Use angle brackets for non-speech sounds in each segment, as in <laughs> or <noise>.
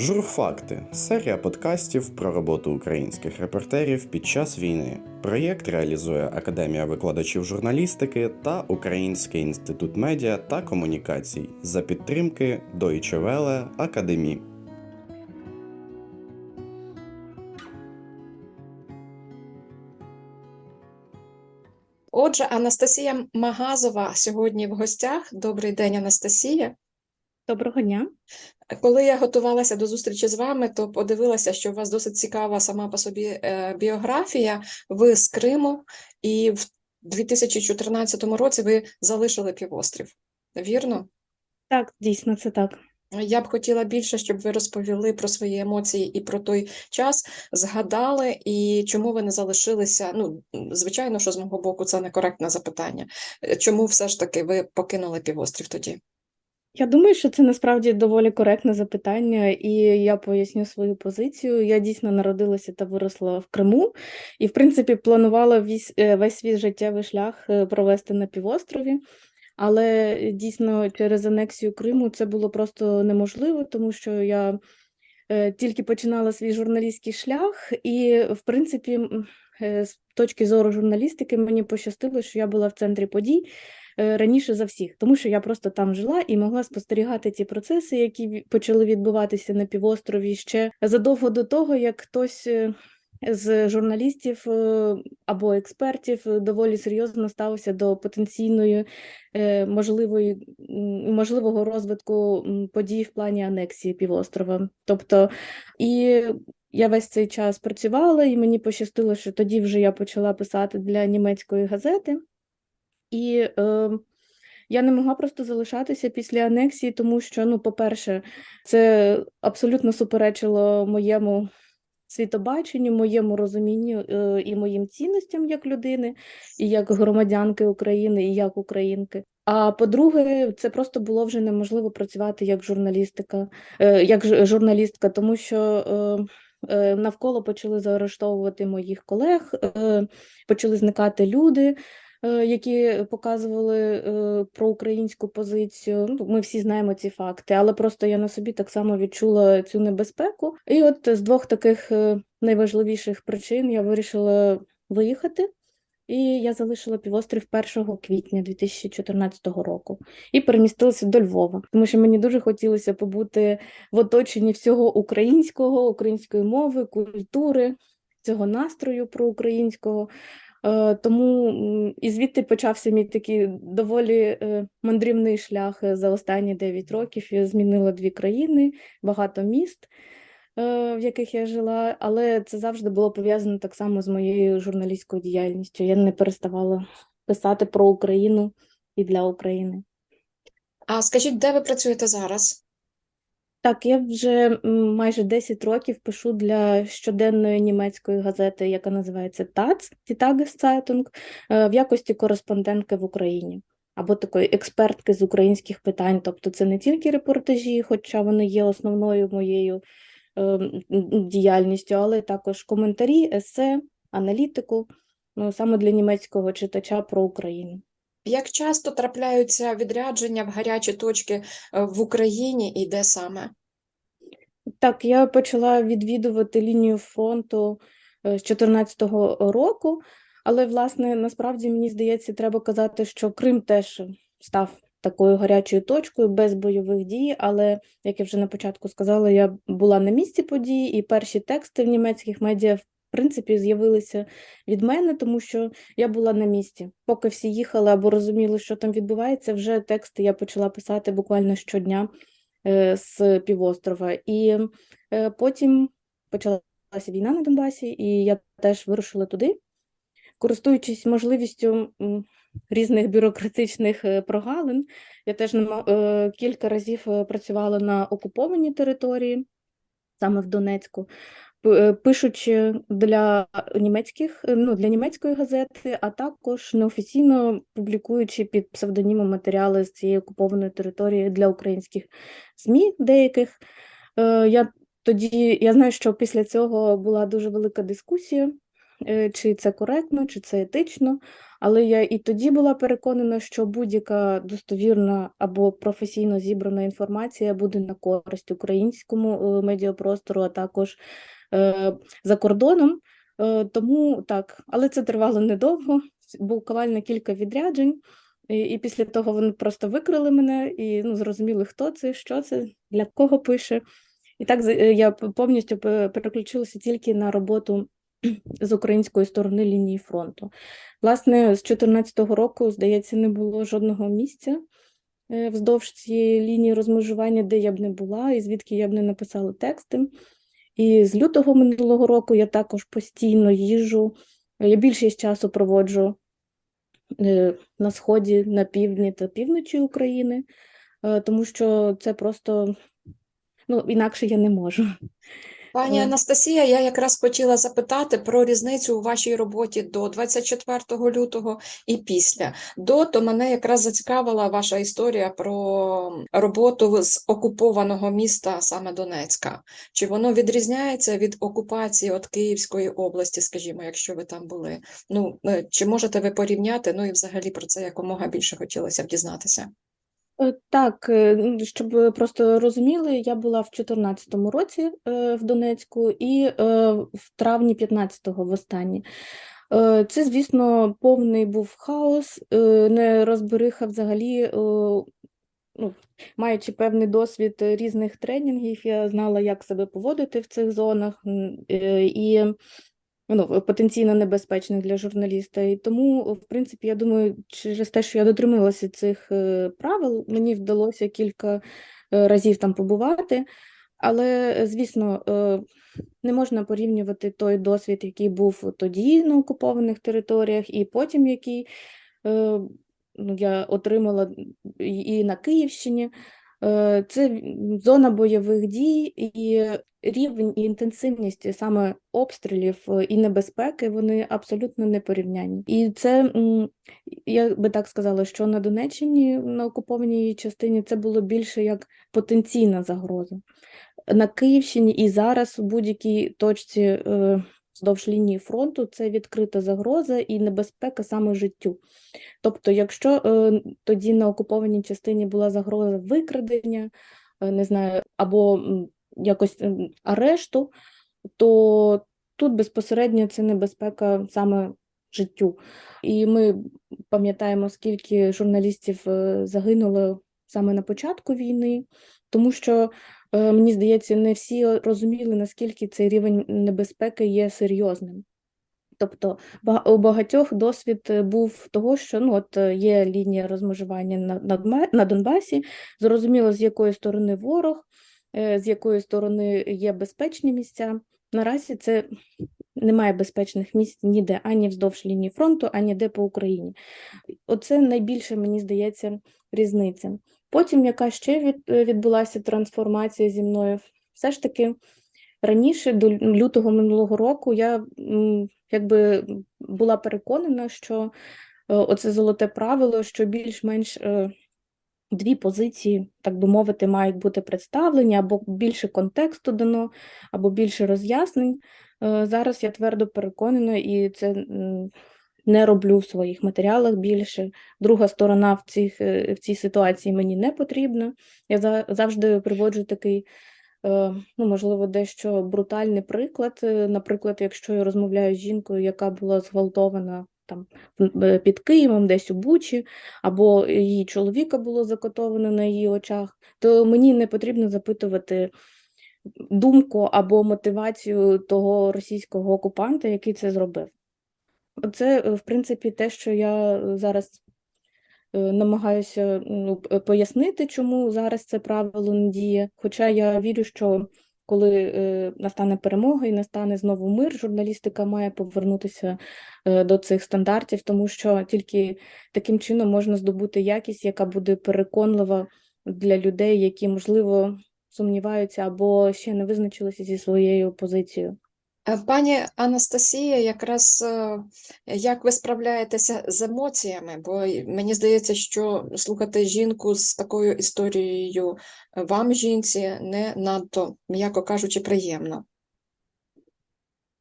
Журфакти серія подкастів про роботу українських репортерів під час війни. Проєкт реалізує Академія викладачів журналістики та Український інститут медіа та комунікацій за підтримки Deutsche Welle Академі. Отже, Анастасія Магазова сьогодні в гостях. Добрий день, Анастасія. Доброго дня. Коли я готувалася до зустрічі з вами, то подивилася, що у вас досить цікава сама по собі е, біографія. Ви з Криму, і в 2014 році ви залишили півострів. Вірно? Так, дійсно, це так. Я б хотіла більше, щоб ви розповіли про свої емоції і про той час, згадали, і чому ви не залишилися. Ну, звичайно, що з мого боку це некоректне запитання. Е, Чому все ж таки ви покинули півострів тоді? Я думаю, що це насправді доволі коректне запитання, і я поясню свою позицію. Я дійсно народилася та виросла в Криму, і, в принципі, планувала весь, е, весь свій життєвий шлях е, провести на півострові. Але дійсно через анексію Криму це було просто неможливо, тому що я е, тільки починала свій журналістський шлях, і, в принципі, е, з точки зору журналістики, мені пощастило, що я була в центрі подій е, раніше за всіх, тому що я просто там жила і могла спостерігати ті процеси, які почали відбуватися на півострові ще задовго до того, як хтось. е, З журналістів е, або експертів е, доволі серйозно ставився до потенційної е, можливої можливого розвитку подій в плані анексії півострова. Тобто, і я весь цей час працювала, і мені пощастило, що тоді вже я почала писати для німецької газети. І е, я не могла просто залишатися після анексії, тому що, ну, по-перше, це абсолютно суперечило моєму світобаченню, моєму розумінню е, і моїм цінностям як людини, і як громадянки України, і як українки. А по-друге, це просто було вже неможливо працювати як журналістика, е, як журналістка, тому що е, е, навколо почали заарештовувати моїх колег, е, почали зникати люди. Е, Які показували е, проукраїнську позицію. Ну, ми всі знаємо ці факти, але просто я на собі так само відчула цю небезпеку. І от з двох таких е, найважливіших причин я вирішила виїхати. І я залишила півострів 1 квітня 2014 року і перемістилася до Львова, тому що мені дуже хотілося побути в оточенні всього українського, української мови, культури, цього настрою проукраїнського. Е, Тому і звідти почався мій такий доволі е, мандрівний шлях е, за останні 9 років. Я змінила дві країни, багато міст в яких я жила, але це завжди було пов'язано так само з моєю журналістською діяльністю. Я не переставала писати про Україну і для України. А скажіть, де ви працюєте зараз? Так, я вже майже 10 років пишу для щоденної німецької газети, яка називається ТАЦ, Tageszeitung, е, в якості кореспондентки в Україні. Або такої експертки з українських питань. Тобто це не тільки репортажі, хоча вони є основною моєю е, діяльністю, але також коментарі, есе, аналітику, ну, саме для німецького читача про Україну. Як часто трапляються відрядження в гарячі точки е, в Україні і де саме? Так, я почала відвідувати лінію фронту е, з 2014 року, але, власне, насправді, мені здається, треба казати, що Крим теж став такою гарячою точкою без бойових дій, але, як я вже на початку сказала, я була на місці подій, і перші тексти в німецьких медіа, принципі, з'явилися від мене, тому що я була на місці. Поки всі їхали або розуміли, що там відбувається, вже тексти я почала писати буквально щодня е, з півострова. І е, потім почалася війна на Донбасі, і я теж вирушила туди, користуючись можливістю різних бюрократичних е, прогалин. Я теж кілька разів працювала на окупованій території, саме в Донецьку. Е, Пишучи для німецьких, е, ну, для німецької газети, а також неофіційно публікуючи під псевдонімом матеріали з цієї окупованої території для українських ЗМІ деяких. Е, Я тоді я знаю, що після цього була дуже велика дискусія е, чи це коректно, чи це етично. Але я і тоді була переконана, що будь-яка достовірна або професійно зібрана інформація буде на користь українському е, медіапростору, а також е, за кордоном. Е, Тому так, але це тривало недовго, буквально кілька відряджень. І, і після того вони просто викрили мене і ну, зрозуміли, хто це, що це, для кого пише. І так е, я повністю переключилася тільки на роботу <clears throat> з української сторони лінії фронту. Власне, з 2014 року, здається, не було жодного місця е, вздовж цієї лінії розмежування, де я б не була, і звідки я б не написала тексти. І з лютого минулого року я також постійно їжджу. Я більшість часу проводжу е, на сході, на півдні та півночі України, е, тому що це просто ну, інакше я не можу. Пані Е. Анастасія, я якраз хотіла запитати про різницю у вашій роботі до 24 лютого і після. До, то мене якраз зацікавила ваша історія про роботу з окупованого міста, саме Донецька. Чи воно відрізняється від окупації от Київської області, скажімо, якщо ви там були? Ну, е, чи можете ви порівняти? Ну і взагалі про це якомога більше хотілося б дізнатися. Е, Так, е, щоб просто розуміли, я була в 2014 році е, в Донецьку і в травні 15-го востаннє. Е, Це, звісно, повний був хаос, е, нерозбериха взагалі. Ну, маючи певний досвід різних тренінгів, я знала, як себе поводити в цих зонах, і ну, потенційно небезпечних для журналіста. І тому, в принципі, я думаю, через те, що я дотрималася цих е, правил, мені вдалося кілька е, разів там побувати. Але, е, звісно, не можна порівнювати той досвід, який був тоді на окупованих територіях, і потім, який ну, я отримала і на Київщині. Е, Це зона бойових дій і рівень і інтенсивність саме обстрілів е, і небезпеки вони абсолютно не порівнянні. І це я би так сказала, що на Донеччині, на окупованій частині, це було більше як потенційна загроза. На Київщині і зараз у будь-якій точці е, вздовж лінії фронту це відкрита загроза і небезпека саме життю. Тобто, якщо е, тоді на окупованій частині була загроза викрадення, е, не знаю, або якось м, арешту, то тут безпосередньо це небезпека саме життю. І ми пам'ятаємо, скільки журналістів е, загинуло саме на початку війни, тому що е, мені здається, не всі розуміли, наскільки цей рівень небезпеки є серйозним. Тобто у багатьох досвід е, був того, що ну, от е, є лінія розмежування на, на, Донбасі, зрозуміло, з якої сторони ворог, е, з якої сторони є безпечні місця. Наразі це немає безпечних місць ніде, ані вздовж лінії фронту, ані де по Україні. Оце найбільше, мені здається, різниця. Потім, яка ще відбулася трансформація зі мною, все ж таки раніше, до лютого минулого року, я якби була переконана, що е, оце золоте правило, що більш-менш е, дві позиції, так би мовити, мають бути представлені, або більше контексту дано, або більше роз'яснень. Е, Зараз я твердо переконана, і це не роблю в своїх матеріалах більше. Друга сторона в, цих, е, в цій ситуації мені не потрібна. Я за- завжди приводжу такий, е, ну, можливо, дещо брутальний приклад. Е, Наприклад, якщо я розмовляю з жінкою, яка була зґвалтована там під Києвом, десь у Бучі, або її чоловіка було закотовано на її очах, то мені не потрібно запитувати думку або мотивацію того російського окупанта, який це зробив. Це, е, в принципі, те, що я е, зараз е, намагаюся ну, пояснити, чому зараз це правило не діє. Хоча я вірю, що коли настане перемога і настане знову мир, журналістика має повернутися до цих стандартів, тому що тільки таким чином можна здобути якість, яка буде переконлива для людей, які, можливо, сумніваються або ще не визначилися зі своєю позицією. Е, Пані Анастасія, якраз е, як ви справляєтеся з емоціями? Бо мені здається, що слухати жінку з такою історією е, вам, жінці, не надто, м'яко кажучи, приємно.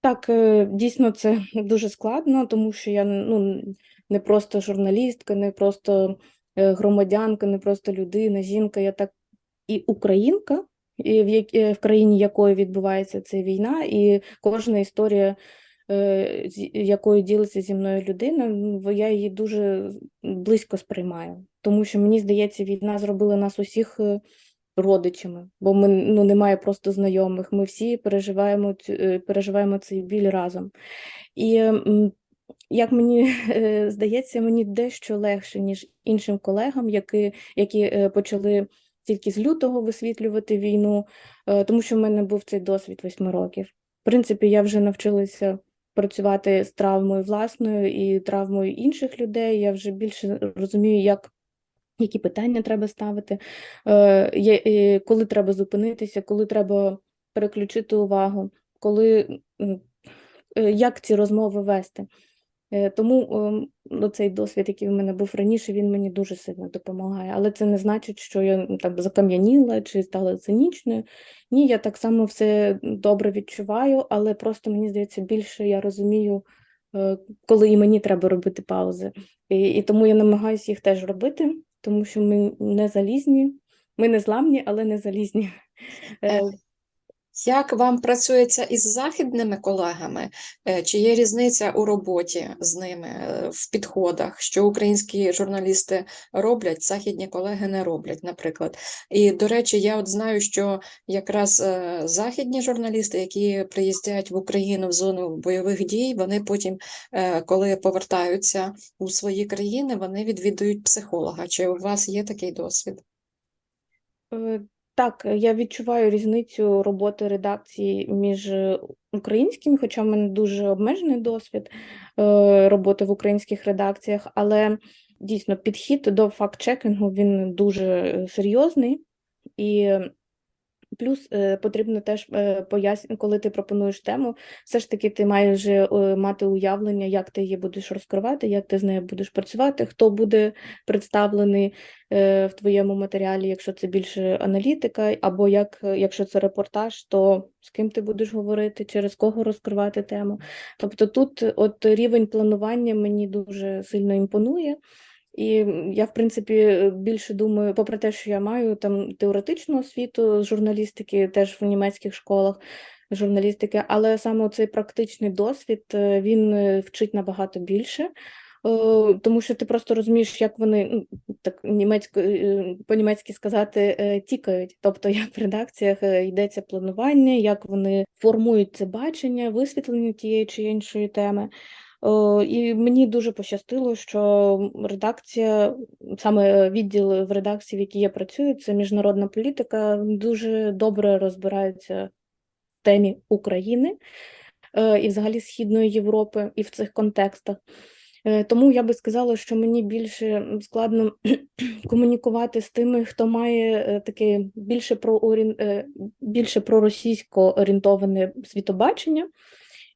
Так, дійсно, це дуже складно, тому що я ну, не просто журналістка, не просто громадянка, не просто людина, жінка, я так і українка, в, як- е, в країні якої відбувається ця війна, і кожна історія, е, з якою ділиться зі мною людина, ну, я її дуже близько сприймаю. Тому що мені здається, війна зробила нас усіх е, родичами, бо ми ну, немає просто знайомих. Ми всі переживаємо цю, переживаємо цей біль разом. І як мені <laughs> здається, мені дещо легше, ніж іншим колегам, які, які почали тільки з лютого висвітлювати війну, е, тому що в мене був цей досвід восьми років. В принципі, я вже навчилася працювати з травмою власною і травмою інших людей. Я вже більше розумію, як. Які питання треба ставити, е, е, коли треба зупинитися, коли треба переключити увагу, коли як ці розмови вести. Е, Тому ем, ну, цей досвід, який в мене був раніше, він мені дуже сильно допомагає. Але це не значить, що я так закам'яніла чи стала цинічною. Ні, я так само все добре відчуваю, але просто мені здається, більше я розумію, е, коли і мені треба робити паузи. І, і тому я намагаюся їх теж робити, тому що ми не залізні, ми не зламні, але не залізні. Як вам працюється із західними колегами? Е, Чи є різниця у роботі з ними е, в підходах, що українські журналісти роблять, західні колеги не роблять, наприклад. І, до речі, я от знаю, що якраз е, західні журналісти, які приїздять в Україну в зону бойових дій, вони потім, коли повертаються у свої країни, вони відвідують психолога. Чи у вас є такий досвід? Так, я відчуваю різницю роботи редакції між е, українськими, хоча в мене дуже обмежений досвід е, роботи в українських редакціях, але дійсно підхід до факт-чекінгу він дуже е, серйозний і. Плюс е, потрібно теж е, пояснити, коли ти пропонуєш тему, все ж таки ти маєш е, мати уявлення, як ти її будеш розкривати, як ти з нею будеш працювати, хто буде представлений в твоєму матеріалі, якщо це більше аналітика, або як, якщо це репортаж, то з ким ти будеш говорити, через кого розкривати тему. Тобто тут от рівень планування мені дуже сильно імпонує. І я, в принципі, більше думаю, попри те, що я маю там теоретичну освіту з журналістики, теж в німецьких школах журналістики, але саме цей практичний досвід е, він е, вчить набагато більше. е, Тому що ти просто розумієш, як вони ну, так німецько, по-німецьки сказати, тікають. Тобто, як в редакціях йдеться планування, як вони формують це бачення, висвітлення тієї чи іншої теми. І мені дуже пощастило, що редакція, саме відділ в редакції, в якій я працюю, це міжнародна політика, дуже добре розбираються в темі України е, і взагалі Східної Європи і в цих контекстах. Е, Тому я би сказала, що мені більше складно <clears throat> комунікувати з тими, хто має е, таке більше про більше проросійсько орієнтоване світобачення.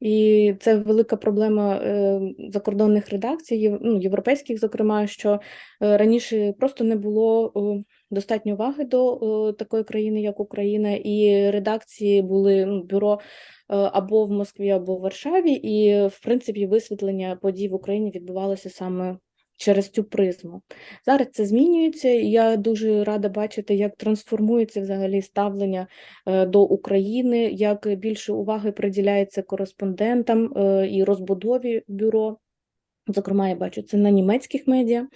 І це велика проблема е, закордонних редакцій, ну, європейських, зокрема, що е, раніше просто не було достатньо уваги до такої країни, як Україна, і редакції були ну, бюро е, або в Москві, або в Варшаві, і в принципі висвітлення подій в Україні відбувалося саме через цю призму. Зараз це змінюється, і я дуже рада бачити, як трансформується взагалі ставлення е, до України, як більше уваги приділяється кореспондентам е, і розбудові бюро. Зокрема, я бачу це на німецьких медіа. Е,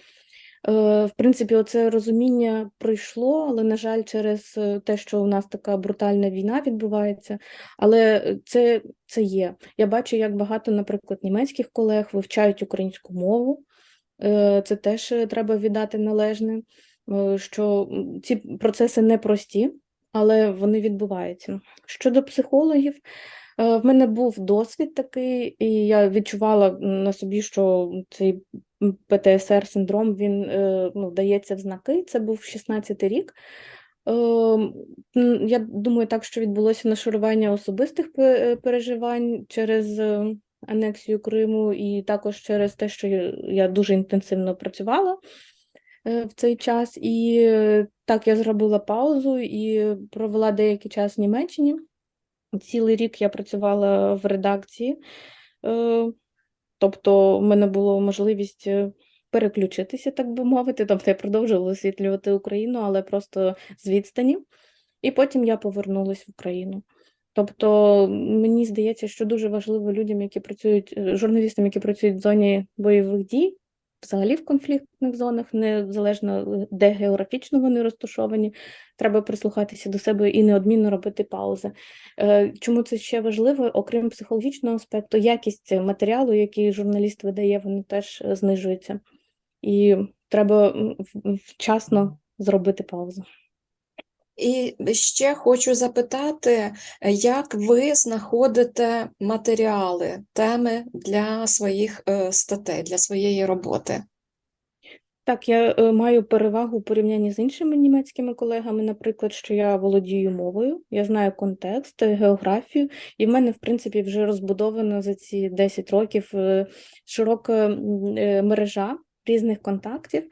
В принципі, оце розуміння прийшло, але, на жаль, через те, що у нас така брутальна війна відбувається, але це, це є. Я бачу, як багато, наприклад, німецьких колег вивчають українську мову. Е, Це теж е, треба віддати належне, е, що ці процеси непрості, але вони відбуваються. Щодо психологів, в мене був досвід такий, і я відчувала на собі, що цей ПТСР синдром він ну, дається в знаки. Це був 16-й рік. Я думаю, так, що відбулося нашарування особистих переживань через анексію Криму, і також через те, що я, дуже інтенсивно працювала е, в цей час. І е, так, я зробила паузу і провела деякий час в Німеччині. Цілий рік я працювала в редакції, е, тобто в мене була можливість переключитися, так би мовити. Тобто я продовжувала освітлювати Україну, але просто з відстані. І потім я повернулася в Україну. Тобто мені здається, що дуже важливо людям, які працюють, е, журналістам, які працюють в зоні бойових дій, взагалі в конфліктних зонах, незалежно де географічно вони розташовані, треба прислухатися до себе і неодмінно робити паузи. Е, Чому це ще важливо? Окрім психологічного аспекту, якість матеріалу, який журналіст видає, вони теж е, знижується. І треба вчасно зробити паузу. І ще хочу запитати, як ви знаходите матеріали, теми для своїх е, статей, для своєї роботи? Так, я е, маю перевагу у порівнянні з іншими німецькими колегами, наприклад, що я володію мовою, я знаю контекст, е, географію, і в мене, в принципі, вже розбудована за ці 10 років широка мережа різних контактів.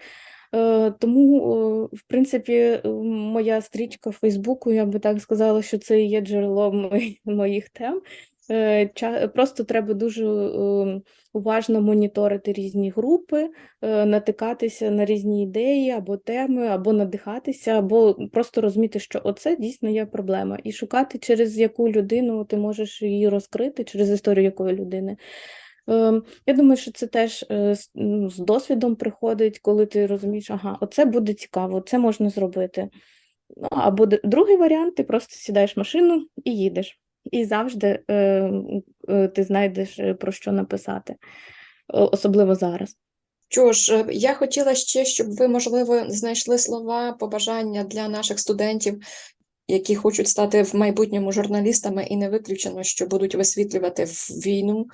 Е, Тому, е, в принципі, е, моя стрічка в Фейсбуку, я би так сказала, що це є джерело <laughs> моїх тем. Просто треба дуже уважно моніторити різні групи, натикатися на різні ідеї або теми, або надихатися, або просто розуміти, що оце дійсно є проблема, і шукати, через яку людину ти можеш її розкрити, через історію якої людини. Ем, Я думаю, що це теж е, з досвідом приходить, коли ти розумієш, ага, оце буде цікаво, це можна зробити. Ну, або другий варіант, ти просто сідаєш в машину і їдеш. І завжди е, е, ти знайдеш про що написати, особливо зараз. Що ж, я хотіла ще, щоб ви, можливо, знайшли слова побажання для наших студентів, які хочуть стати в майбутньому журналістами, і не виключено, що будуть висвітлювати війну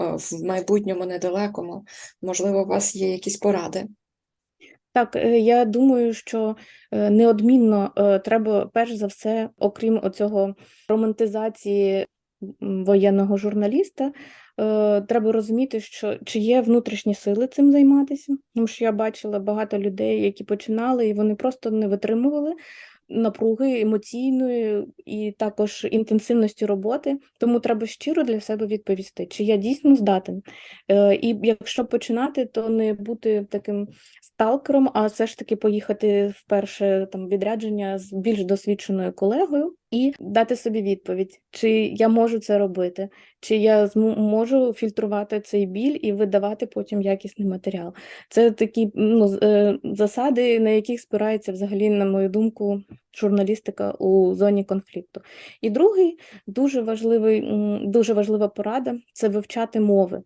в майбутньому недалекому. Можливо, у вас є якісь поради. Так, е, я думаю, що е, неодмінно е, треба, перш за все, окрім оцього романтизації воєнного журналіста, е, треба розуміти, що чи є внутрішні сили цим займатися. Тому що я бачила багато людей, які починали, і вони просто не витримували напруги емоційної і також інтенсивності роботи. Тому треба щиро для себе відповісти, чи я дійсно здатен. Е, І якщо починати, то не бути таким сталкером, а все ж таки поїхати в перше там відрядження з більш досвідченою колегою і дати собі відповідь, чи я можу це робити, чи я можу фільтрувати цей біль і видавати потім якісний матеріал. Це такі ну, е, засади, на яких спирається взагалі, на мою думку, журналістика у зоні конфлікту. І другий дуже важливий, дуже важлива порада це вивчати мови.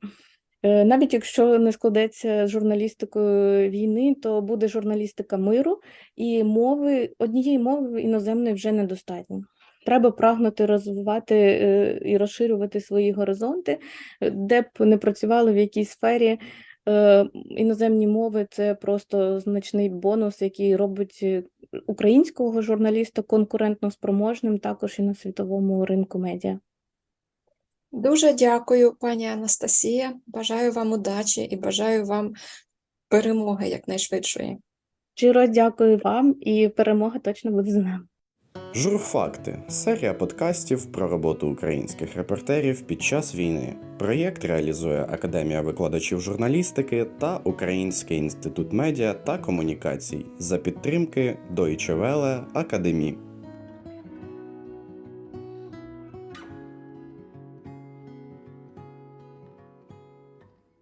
Е, Навіть якщо не складеться з журналістикою війни, то буде журналістика миру, і мови однієї мови іноземної вже недостатньо. Треба прагнути розвивати е, і розширювати свої горизонти, е, де б не працювали в якій сфері. е, Іноземні мови це просто значний бонус, який робить українського журналіста конкурентно спроможним також і на світовому ринку медіа. Дуже дякую, пані Анастасія. Бажаю вам удачі і бажаю вам перемоги якнайшвидшої. Щиро дякую вам, і перемога точно буде за нами. Журфакти серія подкастів про роботу українських репортерів під час війни. Проєкт реалізує Академія викладачів журналістики та Український інститут медіа та комунікацій за підтримки Deutsche Welle Академії.